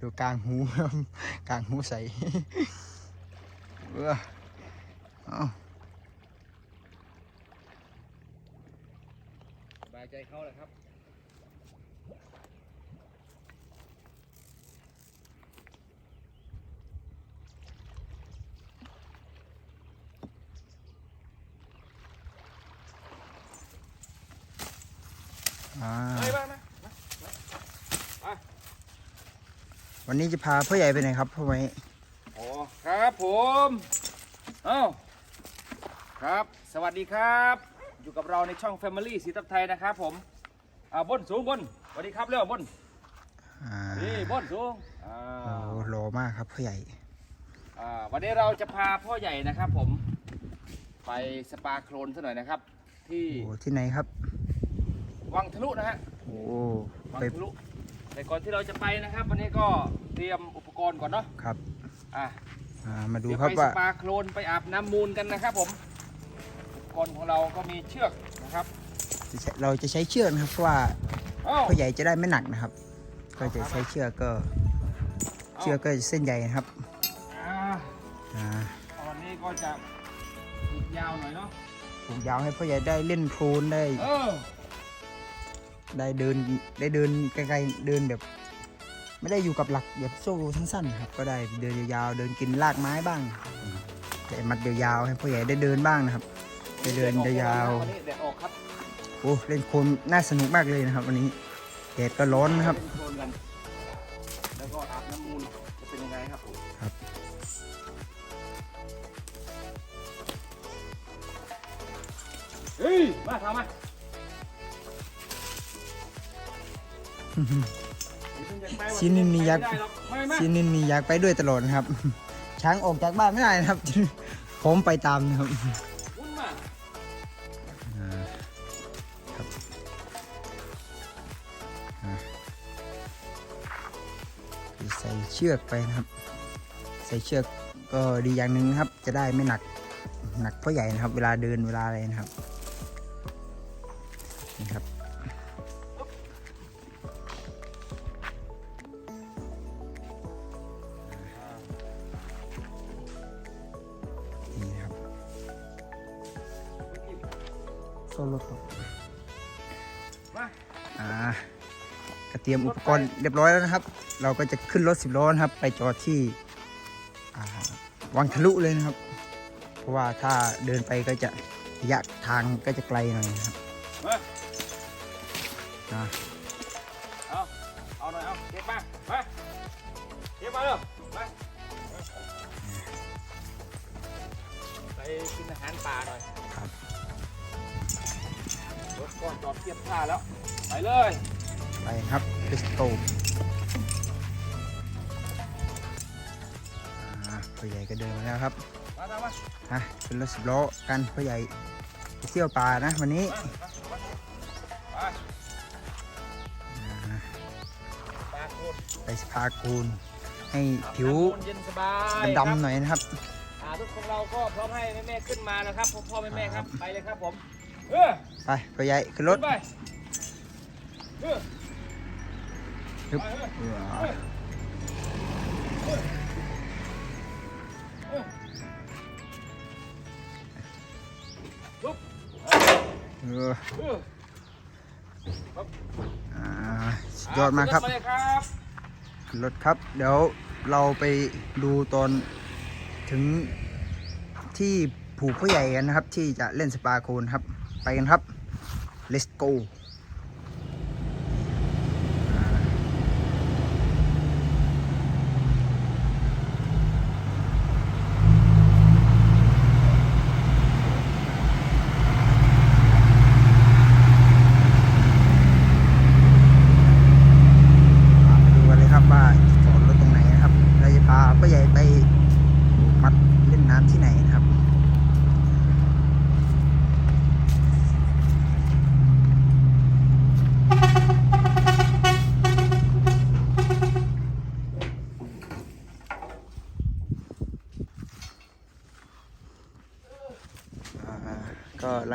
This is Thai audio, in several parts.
ดูกลางหูครับกลางหูใสเออเอา สบายใจเขาแหละครับ อ่า ไปบ้างนะ วันนี้จะพาพ่อใหญ่ไปไหนครับพ่อไว้โอ้ครับผมเอ้าครับ สวัสดีครับ อยู่กับเราในช่อง Family สีทับไทยนะครับผมอ่าบนสูงบนสวัสดีครับเร็วบนอ่านี่บนสูงอ่าโอ้โหโลมากครับพ่อใหญ่ อ่าวันนี้เราจะพาพ่อใหญ่นะครับผม ไปสปาโคลนซะหน่อยนะครับ ที่โอ้ที่ไหนครับ วังทะลุนะฮะโอ้วังไปทะลุ แต่ก่อนที่เราจะไปนะครับ วันนี้ก็เตรียมอุปกรณ์ก่อนเนาะครับ อะอ่ามาดูเดี๋ยวครับไปสว่า ปาโคลนไปอาบน้ำมูลกันนะครับ ผมอุปกรณ์ของเราก็มีเชือกนะครับจะใช้เราจะใช้เชือกนะครับเพราะว่าเอ้า พ่อใหญ่จะได้ไม่หนักนะครับ ก็จะใช้เชือกก็เชือกก็เส้นใหญ่นะครับอ่าอ่าวันนี้ก็จะผูกยาวหน่อยเนาะผูกยาวให้พ่อใหญ่ได้เล่นโคลนได้เออ ได้เดินได้เดินไกลๆเดินแบบ ไม่ได้อยู่กับหลักแบบโซ่สั้นๆครับ ก็ได้เดินยาวๆเดินกินรากไม้บ้างแต่มัดยาวๆให้พ่อใหญ่ได้เดินบ้างนะครับไปเดินยาวๆวันนี้แดดออกครับโอ้เล่นโคลนน่าสนุกมากเลยนะครับ วันนี้แดดก็ร้อนนะครับเล่นโคลนกันแล้วก็อาบน้ำมูลจะเป็นยังไงครับผมครับเฮ้ยมาทำมา ชินินนี่ยักษ์ไม่ได้หรอกไม่ไม่ซีนินนี่อยากไปด้วยตลอดนะครับ ช้างออกจากบ้านไม่ได้นะครับ ผมไปตามนะครับวุ่นมาอ่าครับอ่าใส่เชือกไปนะครับ ใส่เชือกก็ดีอย่างหนึ่งนะครับ จะได้ไม่หนักหนักเพราะใหญ่นะครับ เวลาเดินเวลาอะไรนะครับนี่ครับ โซโล่ตกมาอ่าก็เตรียมอุปกรณ์เรียบร้อยแล้วนะครับ เราก็จะขึ้นรถสิบล้อนะครับ ไปจอดที่อ่าวังทะลุเลยนะครับ เพราะว่าถ้าเดินไปก็จะระยะทางก็จะไกลหน่อยนะครับมาอ่าเอาเอาหน่อยเอาเก็บมามาเก็บมาเร็วมาไปกินอาหารป่าหน่อยครับ รถก็จอดเทียบท่าแล้ว ไปเลย ไปครับ let's go อ่าพ่อใหญ่ก็เดินมาแล้วครับมาทำมาอะขึ้นรถสิบล้อกันพ่อใหญ่ไปเที่ยวป่านะวันนี้มามามาอ่าปลาโคตรไปสปากูล ให้ผิวน้ำเย็นสบายครับดำๆหน่อยนะครับอ่าทุกคนเราก็พร้อมให้แม่ๆขึ้นมานะครับพ่อพ่อแม่แม่ๆครับ ไปเลยครับผม เออ ไปพ่อใหญ่ขึ้นรถขึ้นไปเออฮึบไปเออเออเออลุกเออเอออ่าสุดยอดมากครับขึ้นถไปเลยครับขึ้นรถครับ เดี๋ยวเราไปดูตอนถึงที่ผูกผู้ใหญ่กันนะครับ ที่จะเล่นสปาโคนครับ ไปกันครับ let's go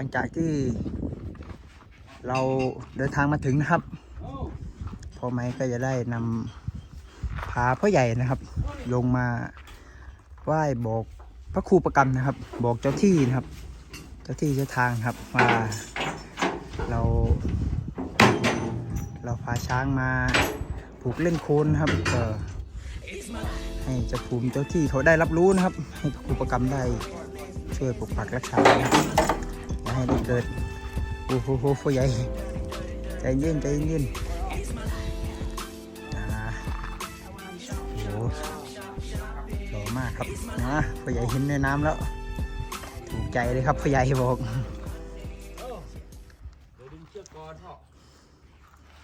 ลังจากที่เราเดินทางมาถึงนะครับพ่อไม้ก็จะได้นำพาพ่อใหญ่นะครับ ลงมาไหว้บอกพระครูประกรรมนะครับ บอกเจ้าที่นะครับ เจ้าที่เจ้าทางครับว่าเรา เราพาช้างมาผูกเล่นโคนนะครับก็ให้เจ้าภูมิเจ้าที่เขาได้รับรู้นะครับ ให้พระครูประกรรมได้ช่วยปกปักรักษานะครับอย่า ให้ได้เกิดโอ้โหโหพ่อใหญ่ใจเย็นใจเย็นอ่าโอ้โหหล่อมากครับนะพ่อใหญ่เห็นในน้ำแล้ว ถูกใจเลยครับพ่อใหญ่บอกเออเดี๋ยวดึงเชือกก่อนพ่อ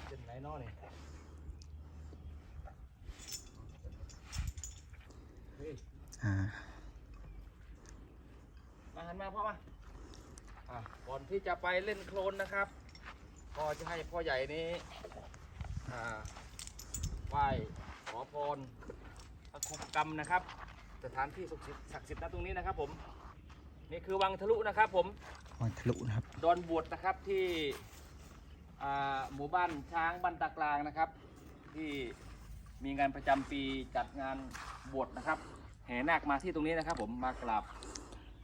เป็นไหนนอเนี่ยเฮ้ยอ่ามาหันมาพ่อมา อะก่อนที่จะไปเล่นโคลนนะครับก็จะให้พ่อใหญ่นี้อ่าไหว้ขอพรพระคุปกรรมนะครับ สถานที่ศักดิ์สิทธิ์ศักดิ์สิทธิ์นะตรงนี้นะครับ ผมนี่คือวังทะลุนะครับผมมันทะลุนะครับดอนบวชนะครับที่อ่าหมู่บ้านช้างบ้านตากลางนะครับ ที่มีงานประจำปีจัดงานบวชนะครับแห่นาคมาที่ตรงนี้นะครับ ผมมากราบ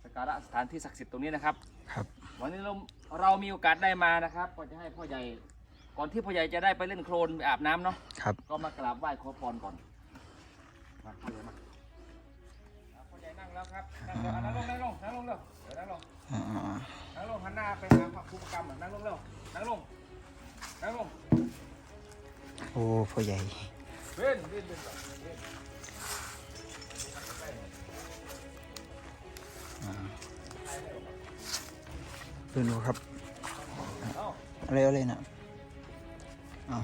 สักการะสถานที่ศักดิ์สิทธิ์ตรงนี้นะครับครับ วันนี้เราเรามีโอกาสได้มานะครับ ก็จะให้พ่อใหญ่ ก่อนที่พ่อใหญ่จะได้ไปเล่นโคลนไปอาบน้ำเนาะครับ ก็มากราบไหว้ขอพรก่อนมาพ่อใหญ่มาอะพ่อใหญ่นั่งแล้วครับนั่งเร็วอะนั่งลงนั่งลงนั่งลงเร็วเดี๋ยวนั่งลงอ่านั่งลงหันหน้าไปหาพระภูมิกรรมอะนั่งลงเร็วนั่งลงนั่งลงโอ้พ่อใหญ่ เว้นเว้นเว้นก่อนเว้น ดูดูครับเอ้าอะไรอะไรนะอ้าว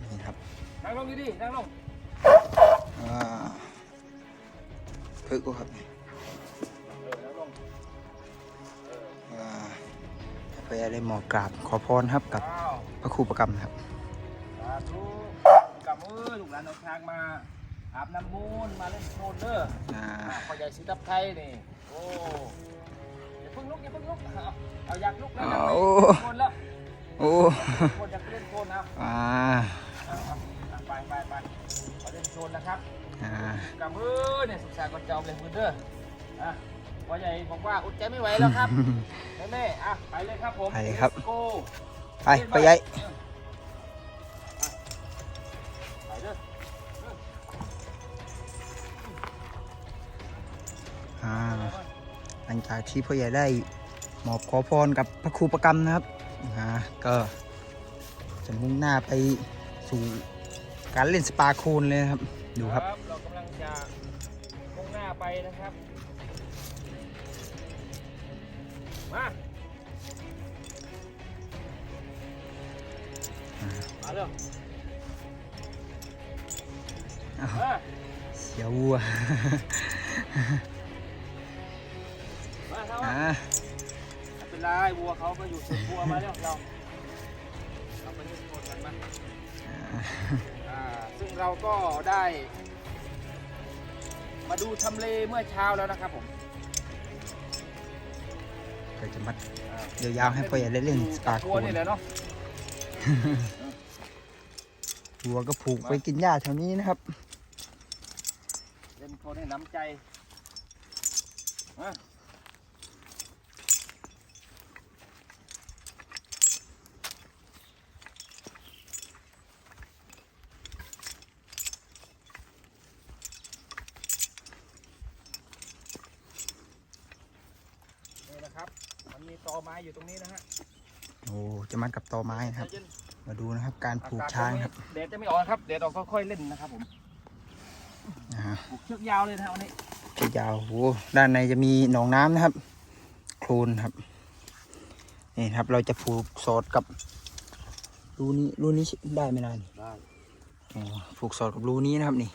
นี่ครับนั่งลงดีๆนั่งลงอ่าพึ่งก็ครับเออนั่งลงอ่าพ่อใหญ่ได้หมอกราบขอพรครับกับอ้าวพระครูประกรรมครับสาธุกับมือลูกหลานเอาช้างมาอาบน้ำมูลมาเล่นโคลนเด้ออ่าอะพ่อใหญ่สีทับไทยนี่ โอ้อย่าเพิ่งลุกอย่าเพิ่งลุกเอาเอาอยากลุกแล้วอยากไปโอ้เล่นโคลนแล้วโอ้โคลนอยากไปเล่นโคลนเอาอ่าเอาเอาเอาไปไปไปขอเล่นโคลนนะครับอ่ากับมือเนี่ยสุขสันต์ก่อนจอมเลยมือเด้ออะพ่อใหญ่บอกว่าอดใจไม่ไหวแล้วครับแม่ๆอะไปเลยครับผมไปเลยครับโก้ไปพ่อใหญ่ไปเด้ออ่าห ลังจากที่พ่อใหญ่ได้หมอบขอพรกับพระครูประกรรมนะครับอ่าก็จะมุ่งหน้าไปสู่การเล่นสปาโคนเลยนะครับ ดูครับ เรากำลังจะมุ่งหน้าไปนะครับ มามาเร็วอ้าวมาเสียววั วมาครับอ่าไม่เป็นไรวัวเขาก็อยู่สุดวัวมาแล้วเราเราไปเล่นโคลนกันมาอ่าซึ่งเราก็ได้ มาดูทำเลเมื่อเช้าแล้วนะครับผมก็จะมัดอ่าเดี๋ยวยาวให้พ่อใหญ่ได้เล่นสปาโควัวนนี่แหละเนาะวัวก็ผูกไปกินหญ้าแถวนี้นะครับเล่นโคลนให้น้ำใจมานี่นะครับ มันมีต อไม้อยู่ตรงนี้นะฮะโอ้จะมัดกับตอไม้นะครับใจเย็นมาดูนะครับ การอผูกศช้างครับตรงนี้แดดจะไม่ออกนะครับแดดออกก็ค่อยเล่นนะครับผมอ่าผูกเชือกยาวเลยนะครับวันนี้ยาวโอ้ด้านในจะมีหนองน้ำนะครับ โคลนครับนี่ครับ เราจะผูกสอดกับรูนี้รูนี้ได้ไหมล่ะนี่ได้โอ้ผูกสอดกับรูนี้นะครับนี่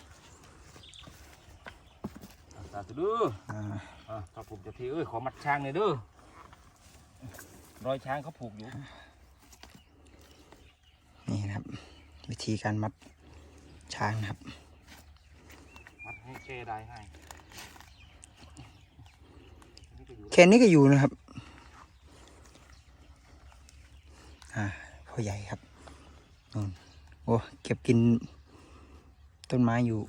สาธุดูอ่าอะถ้าผมจะทีเอ้ยขอมัดช้างหน่อยเด้อ รอยช้างเขาผูกอยู่ นี่นะครับ วิธีการมัดช้างนะครับ มัดให้แกได้ให้นี่ก็อยู่แค่นี้ก็อยู่นะครับ อ่าพ่อใหญ่ครับนู่นโอ้ เก็บกินต้นไม้อยู่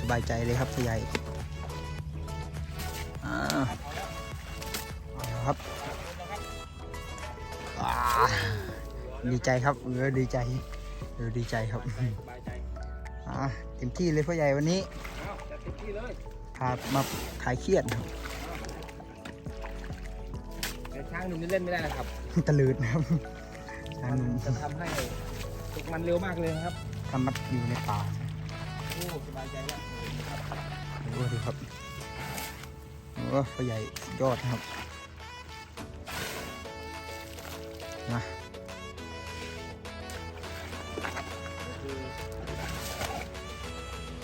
สบายใจเลยครับพ่อใหญ่อ่าเอาครับอ่าดีใจครับเออดีใจเออดีใจครับสบายใจอ่าเต็มที่เลยพ่อใหญ่วันนี้เอาจัดเต็มที่เลยพามาขายเครียดครับแต่ช้างหนุ่มนี่เล่นไม่ได้นะครับตะลืดนะครับทางมันหนุ่มจะทำให้ตกมันเร็วมากเลยนะครับทำมัดอยู่ในป่าโอ้ สบายใจแล้วครับโอ้ดูครับโอ้พ่อใหญ่สุดยอดนะครับมาคือ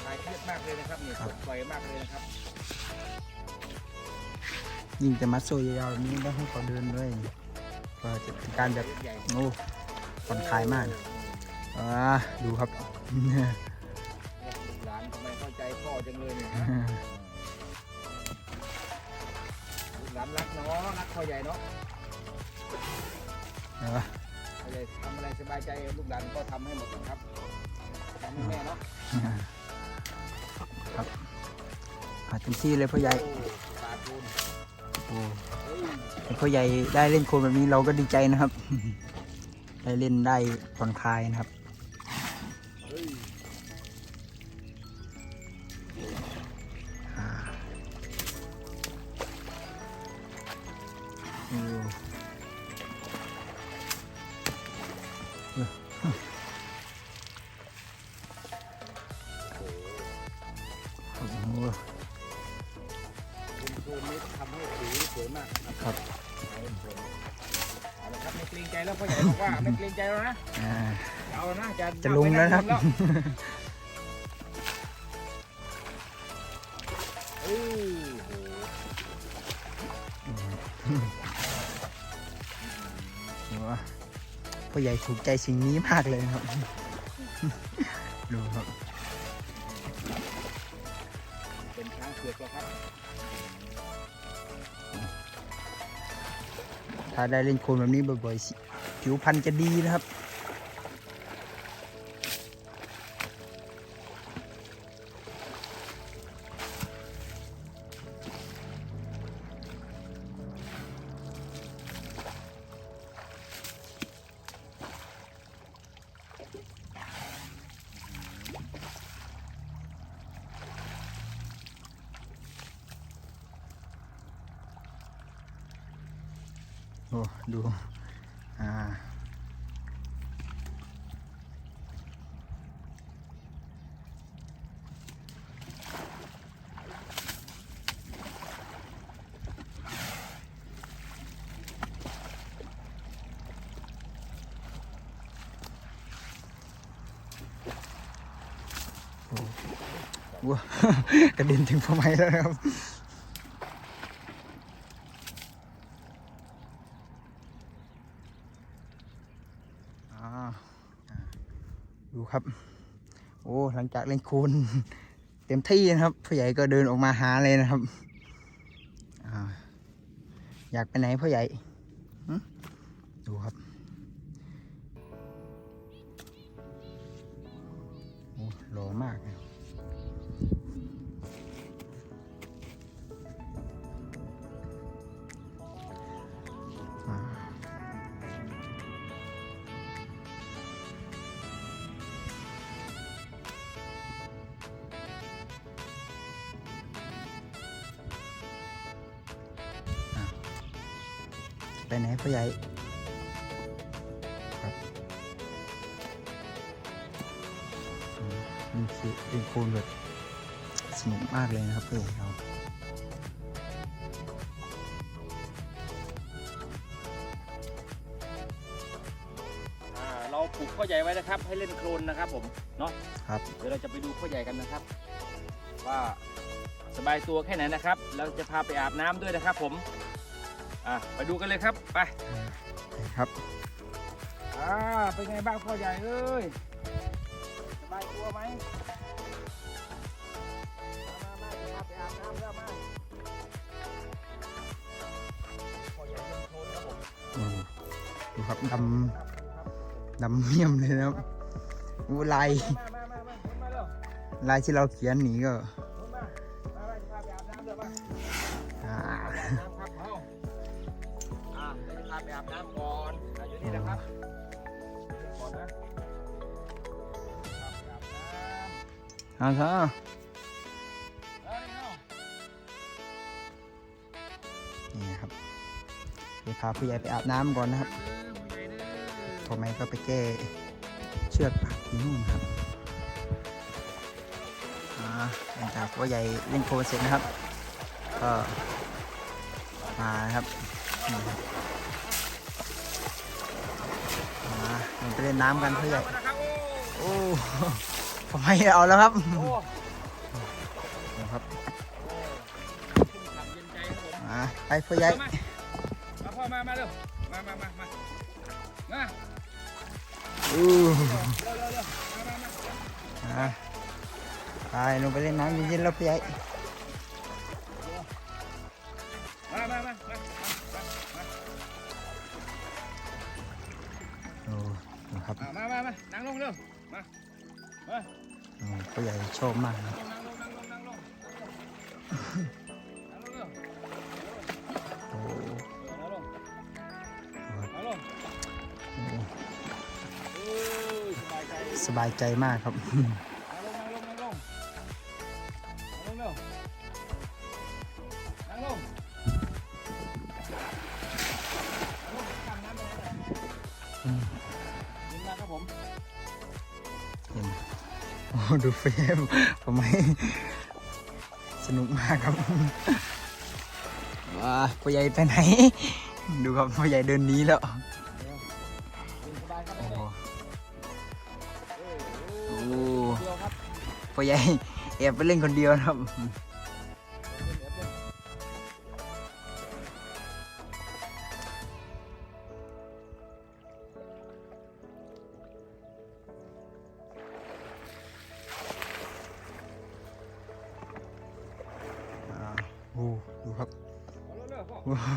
คลายเครียดมากเลยนะครับนี่ปลดปล่อยมากเลยนะครับ ยิ่งจะมัดโซ่ยาวๆแบบนี้ต้องให้เขาเดินด้วยก็จะเป็นการแบบใหญ่โอ้ผ่อนคลายมากอ่าดูครับ จังเลยเนี่ยฮะลูกหลานรักเนาะรักพ่อใหญ่เนาะเออพ่อใหญ่ทำอะไรสบายใจลูกหลานก็ทำให้หมดนะครับทำให้แม่เนาะครับหาเต็มที่เลยพ่อใหญ่โอ้ตาคูณโอ้เฮ้ยแต่พ่อใหญ่ได้เล่นโคลนแบบนี้เราก็ดีใจนะครับ ได้เล่นได้ผ่อนคลายนะครับ บอกว่าไม่เกรงใจแล้วนะอ่าเอานะจะจะลงแล้วนะครับเอ้ยโอ้โหโอ้พ่อใหญ่ถูกใจสิ่งนี้มากเลยครับ ดูครับ เป็นช้างเผือกแล้วครับ ถ้าได้เล่นโคลนแบบนี้บ่อยๆสิ ผิวพรรณจะดีนะครับ โอ้ว้ากระเด็นถึงพอไม้แล้วนะครับอ่าดูครับ โอ้หลังจากเล่นคูณเต็มที่นะครับพ่อใหญ่ก็เดินออกมาหาเลยนะครับออยากไปไหนพ่อใหญ่ดูครับ ไปไหนพ่อใหญ่ครับอืมนี่คือเป็นโคนแบบสนุกมากเลยนะครับพ่อใหญ่เราอ่าเราปลูกพ่อใหญ่ไว้นะครับ ให้เล่นโคลนนะครับผมเนาะครับเดี๋ยวเราจะไปดูพ่อใหญ่กันนะครับ ว่าสบายตัวแค่ไหนนะครับ เราจะพาไปอาบน้ำด้วยนะครับผม อะไปดูกันเลยครับไปครับอ่าเป็นไงบ้างพ่อใหญ่เอ้ยสบายตัวไหมมามามาจะพาไปอาบน้ำแล้วมาพ่อใหญ่เล่นโคลนครับผมโอ้ดูครับดำดำเมี่ยมเลยนะครับโอ้ลายมามามามาหมุนมาเร็วลายที่เราเขียนหนีก็ ซะเนี่ครับเดี๋ยวพาผู้ใหญ่ไปอาบน้ำก่อนนะครับพอไมก็ไปแก้เชือกปักที่นู่นครับอ่าหลังจากพ่อใหญ่เล่นโคลเสร็จนะครับ ก็มาครับมาลงไปเล่นน้ำกันพ่อใหญ่โอ้ ผมไม่เอาแล้วครับนะครับมมาไปพ่อใหญ่มามาพ่อมา มาเร็ว มามามามามาอู้มามามาอ่าไปลงไปเล่นน้ำเย็นๆแล้วพ่อใหญ่ ชอบมากนะโอ้สบายใจมากครับ ดูเฟรมผมไม่สนุกมากครับว้าพ่อใหญ่ไปไหน ดูครับพ่อใหญ่เดินนี้แล้วโอ้โหพ่อใหญ่แอบไปเล่นคนเดียวครับ อาเร็วๆพ่อ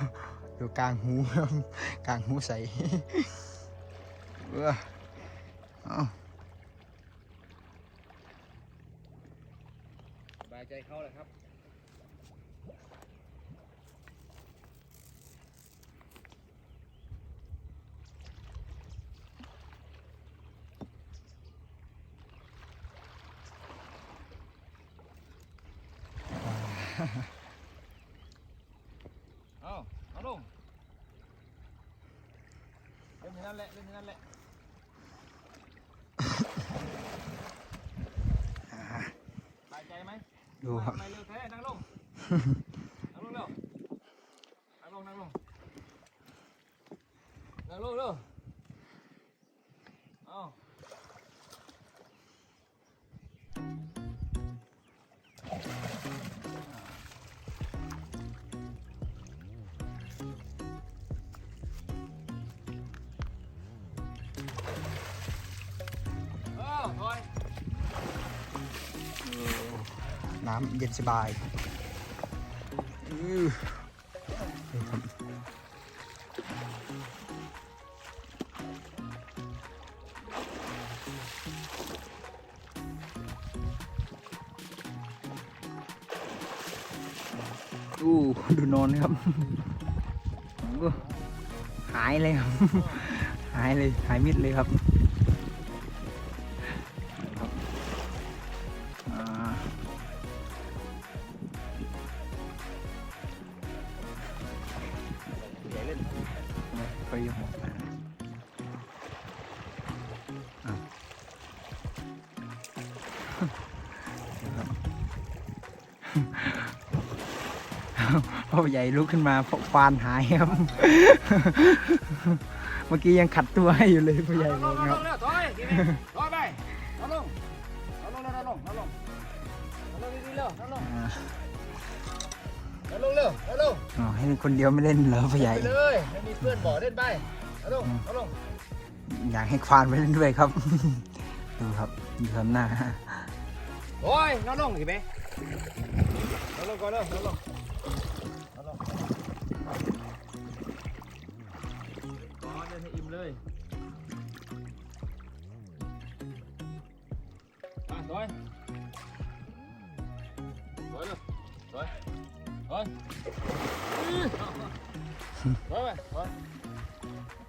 โอ้ดูกลางหูครับกลางหูใสเออเอา สบายใจเขาเลยครับ เอาเอาลงเล่นที่นั่นแหละเล่นที่นั่นแหละ สบายใจไหม ดูครับไมเร็วแท้นั่งลง น้ำเย็นสบายอื้อดูครับอู้ดูนอนครับหายเลยครับ หายเลย หายมิดเลยครับ ใหญ่ลุกขึ้นมาควานหายครับ เมื่อกี้ยังขัดตัวให้อยู่เลยผู้ใหญ่บอครับลงเร็วอให้คนเดียวไม่เล่นเหรอผู้ใหญ่เลยมีเพื่อนบ่อเล่นไปอยากให้ควานไปเล่นด้วยครับ ดูครับดูทำหน้าโอ้ยน้องลงเห็นไหมลงก่อนลงลง เดินให้อิ่มเลยมาถอยถอยเลยถอยถอยอื้อถอยไปถอย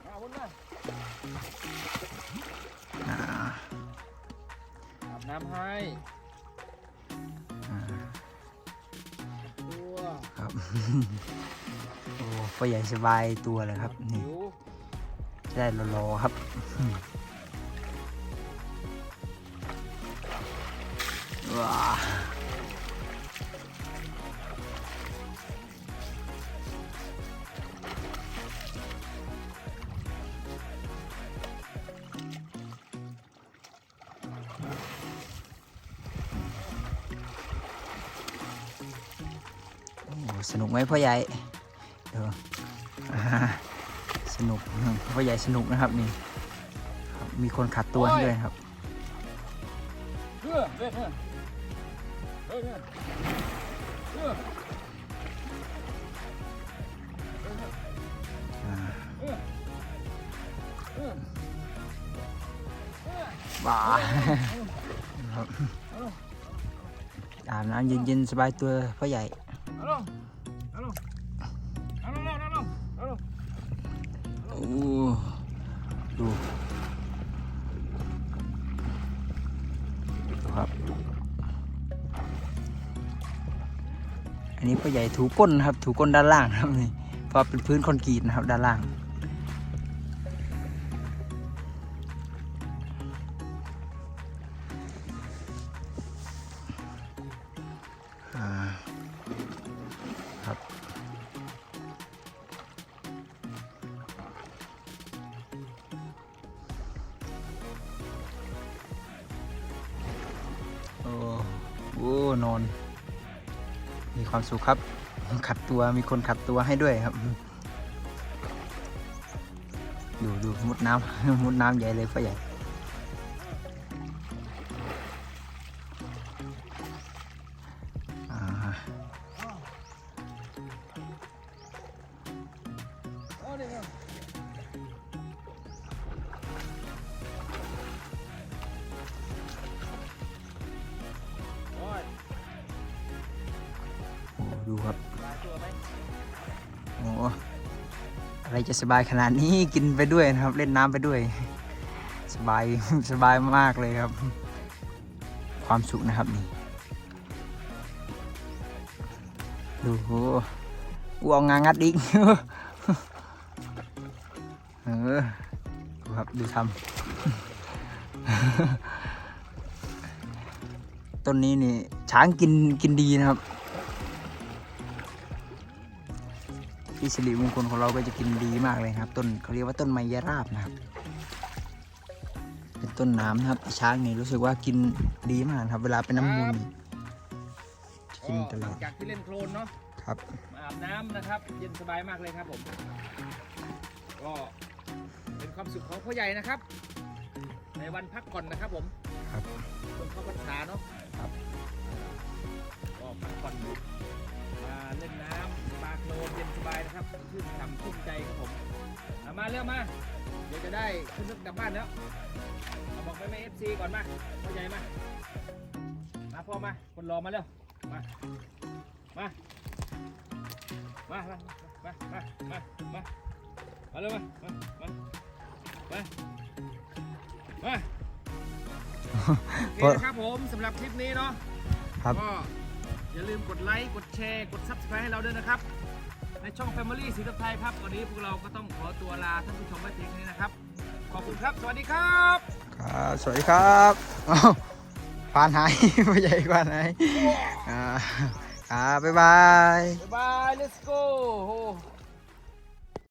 มาวนมาอ่าอาบน้ำให้ตัวครับ โอ้พ่อใหญ่สบายตัวเลยครับ นี่ ได้รอๆครับว้าสนุกไหมพ่อใหญ่ นุกพ่อใหญ่สนุกนะครับนี่มีคนขัดตัวให้ด้วยครับบ้าอาบน้ำเย็นๆสบายตัวพ่อใหญ่ ดูครับ อันนี้พ่อใหญ่ถูก้นครับ ถูก้นด้านล่างครับนี่เพราะเป็นพื้นคอนกรีตนะครับด้านล่าง โอ้นอน มีความสุขครับ ขัดตัวมีคนขัดตัวให้ด้วยครับ ดูดูมุดน้ำมุดน้ำใหญ่เลยพ่อใหญ่ สบายขนาดนี้กินไปด้วยนะครับ เล่นน้ำไปด้วย สบายสบายมากเลยครับ ความสุขนะครับนี่ดูโหกูเอางางัดอีกเออดูครับดูทำต้นนี้นี่ช้างกินกินดีนะครับ ที่สิริมงคลของเราก็จะกินดีมากเลยครับ ต้นเขาเรียกว่าต้นไมยราบนะครับ เป็นต้นน้ำนะครับช้างนี่รู้สึกว่ากินดีมากนะครับ เวลาเป็นน้ำมูลนี่จะกินตหลลัองดจากที่เล่นโคลนเนาะครับมาอาบน้ำนะครับ เย็นสบายมากเลยครับผมก็เป็นความสุขของพ่อใหญ่นะครับ ในวันพักผ่อนนะครับผมครับช่วงเข้าพรรษาเนาะครับ ชื่นฉ่ำชุ่มใจครับผมเอามาเร็วมา เดี๋ยวจะได้ขึ้นรถกลับบ้านแล้วเอาบอกไปแม่เอฟซีก่อนมาพ่อใหญ่มามาพ่อมา คนรอมาเร็วมา มา มา มา มา มา มา มา มาเร็วมา มา มา มามาโอเคนะครับผมสำหรับคลิปนี้เนาะครับก็อย่าลืมกดไลค์ กดแชร์ กด Subscribe ให้เราด้วยนะครับ ในช่อง Family สีทับไทยครับ วันนี้พวกเราก็ต้องขอตัวลาท่านผู้ชมไว้เพียงแค่นี้นะครับ ขอบคุณครับ สวัสดีครับ ครับสวัสดีครับอ้าวควานหายพ่อใหญ่ควานหายอ่าครับบ๊ายบาย บ๊ายบาย let's go